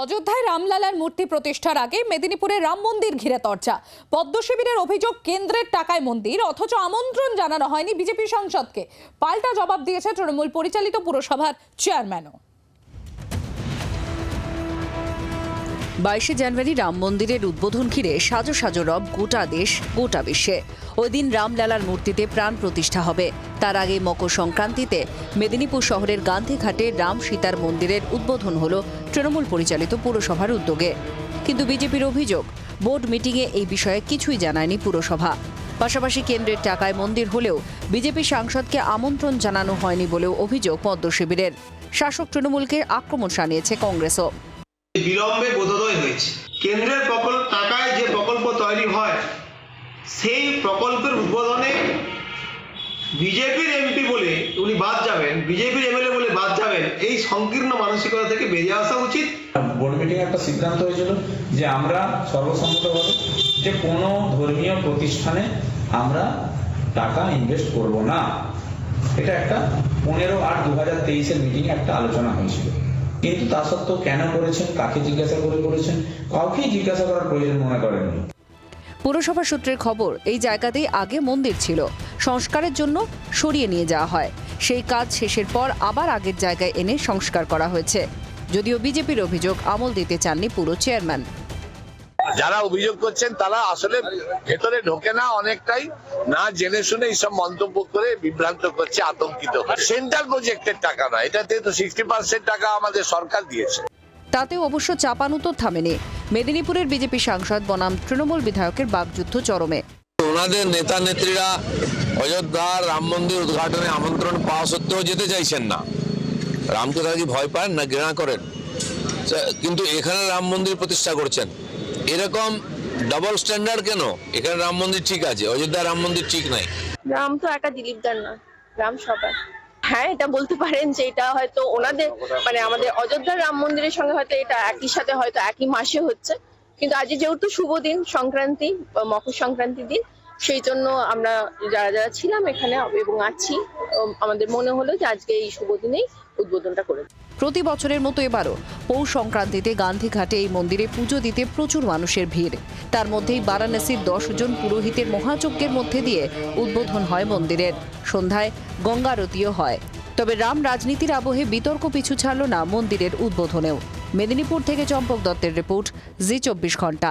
অযোধ্যায় রামলালার মূর্তি প্রতিষ্ঠার আগে মেদিনীপুরে রাম মন্দির ঘিরে তর্চা। পদ্ম শিবিরের অভিযোগ, কেন্দ্রের টাকায় মন্দির, অথচ আমন্ত্রণ জানানো হয়নি বিজেপি সাংসদকে। পাল্টা জবাব দিয়েছে তৃণমূল পরিচালিত পুরসভার চেয়ারম্যানও। বাইশে জানুয়ারি রাম মন্দিরের উদ্বোধন ঘিরে সাজো সাজো রব গোটা দেশ, গোটা বিশ্বে। ওই দিন রামলালার মূর্তিতে প্রাণ প্রতিষ্ঠা হবে। তার আগে মকর সংক্রান্তিতে মেদিনীপুর শহরের গান্ধীঘাটে রাম সীতার মন্দিরের উদ্বোধন হল তৃণমূল পরিচালিত পুরসভার উদ্যোগে। কিন্তু বিজেপির অভিযোগ, বোর্ড মিটিংয়ে এই বিষয়ে কিছুই জানায়নি পুরসভা। পাশাপাশি কেন্দ্রের টাকায় মন্দির হলেও বিজেপি সাংসদকে আমন্ত্রণ জানানো হয়নি বলেও অভিযোগ পদ্ম শিবিরের শাসক তৃণমূলকে আক্রমণ শানিয়েছে কংগ্রেসও। বিলম্বে বোধোদয় হয়েছে। কেন্দ্রের প্রকল্প টাকায় যে প্রকল্প তৈরি হয় সেই প্রকল্পের উদ্বোধনে বিজেপির এমপি বলে উনি বাদ যাবেন, বিজেপির এমএলএ বলে বাদ যাবেন, এই সংকীর্ণ মানসিকতা থেকে বেরিয়ে আসা উচিত। বোর্ড মিটিং একটা সিদ্ধান্ত হয়েছিল যে আমরা সর্বসম্মতভাবে যে কোনো ধর্মীয় প্রতিষ্ঠানে আমরা টাকা ইনভেস্ট করব না। এটা একটা পনেরো আট দু হাজার তেইশের মিটিং একটা আলোচনা হয়েছিল। কিন্তু তা সত্ত্বেও কেন করেছেন, কাকে জিজ্ঞাসা করে করেছেন, কাউকেই জিজ্ঞাসা করার প্রয়োজন মনে করেননি। পুরসভা সূত্রের খবর, এই জায়গাতেই আগে মন্দির ছিল। সংস্কারের জন্য সরিয়ে নিয়ে যাওয়া হয়। সেই কাজ শেষের পর আবার আগের জায়গায় এনে সংস্কার করা হয়েছে। যদিও বিজেপির অভিযোগ আমল দিতে চাননি পুরো চেয়ারম্যান। যারা অভিযোগ করছেন, তারা আসলে ভেতরে ঢোকে না, অনেকটাই না জেনে শুনে এইসব মন্তব্য করে বিভ্রান্ত করছে, আতঙ্কিত সেন্ট্রাল প্রজেক্টের টাকা না এটাতে তো সিক্সটি পার্সেন্ট টাকা আমাদের সরকার দিয়েছে। তাতে অবশ্য চাপানো তো থামেনি। মেদিনীপুরের বিজেপি সাংসদ বনাম তৃণমূল বিধায়কের বাগযুদ্ধ চরমে। ওনাদের নেতা নেত্রীরা অযোধ্যার রাম মন্দির উদ্ঘাটনে আমন্ত্রণ পাওয়া সত্ত্বেও যেতে চাইছেন না। রামকে তারা কি ভয় পান না ঘৃণা করেন? কিন্তু এখানে রাম মন্দির প্রতিষ্ঠা করছেন। এরকম ডাবল স্ট্যান্ডার্ড কেন? এখানে রাম মন্দির ঠিক আছে অযোধ্যা রাম মন্দির ঠিক নাই। রাম তো একা দিলীপদার না রাম সবার। হ্যাঁ এটা বলতে পারেন যে এটা হয়তো ওনাদের মানে আমাদের অযোধ্যার রাম মন্দিরের সঙ্গে হয়তো এটা একই সাথে হয়তো একই মাসে হচ্ছে। কিন্তু আজ যেহেতু শুভ দিন, সংক্রান্তি, মকর সংক্রান্তির দিন সেই জন্য আমরা যারা যারা ছিলাম এখানে এবং আছি আমাদের মনে হলো যে আজকে এই শুভ দিনেই উদ্বোধনটা করে প্রতি বছরের মতো এবারও পৌষ সংক্রান্তিতে গান্ধীঘাটে এই মন্দিরে পুজো দিতে প্রচুর মানুষের ভিড়। তার মধ্যেই বারাণসীর দশ জন পুরোহিতের মহাযজ্ঞের মধ্যে দিয়ে উদ্বোধন হয় মন্দিরের। সন্ধ্যায় গঙ্গারতিও হয়। তবে রাম রাজনীতির আবহে বিতর্ক পিছু ছাড়ল না মন্দিরের উদ্বোধনেও। মেদিনীপুর থেকে চম্পক দত্তের রিপোর্ট, জি চব্বিশ ঘণ্টা।